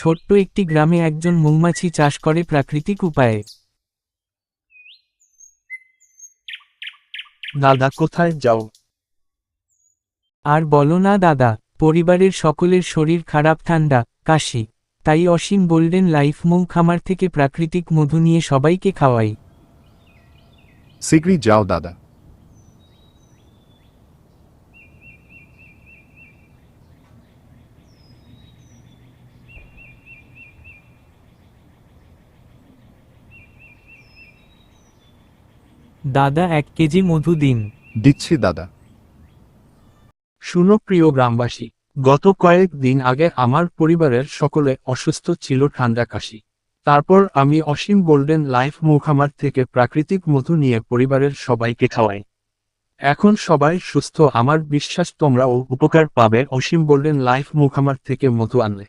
ছোট্ট একটি গ্রামে একজন মৌমাছি চাষ করে প্রাকৃতিক উপায়ে। দাদা কোথায় যাও? আর বলো না দাদা পরিবারের সকলের শরীর খারাপ ঠান্ডা কাশি তাই অসীম গোল্ডেন লাইফ মৌ খামার থেকে প্রাকৃতিক মধু নিয়ে সবাইকে খাওয়াই। শীঘ্রই যাও দাদা। দাদা এক কেজি মধু দিন। দিচ্ছি দাদা। শুনো প্রিয় গ্রামবাসী গত কয়েক দিন আগে আমার পরিবারের সকলে অসুস্থ ছিল ঠান্ডা কাশি। তারপর আমি অসীম গোল্ডেন লাইফ মুখামার থেকে প্রাকৃতিক মধু নিয়ে পরিবারের সবাইকে খাওয়াই। এখন সবাই সুস্থ আমার বিশ্বাস তোমরাও উপকার পাবে অসীম গোল্ডেন লাইফ মুখামার থেকে মধু আনলে।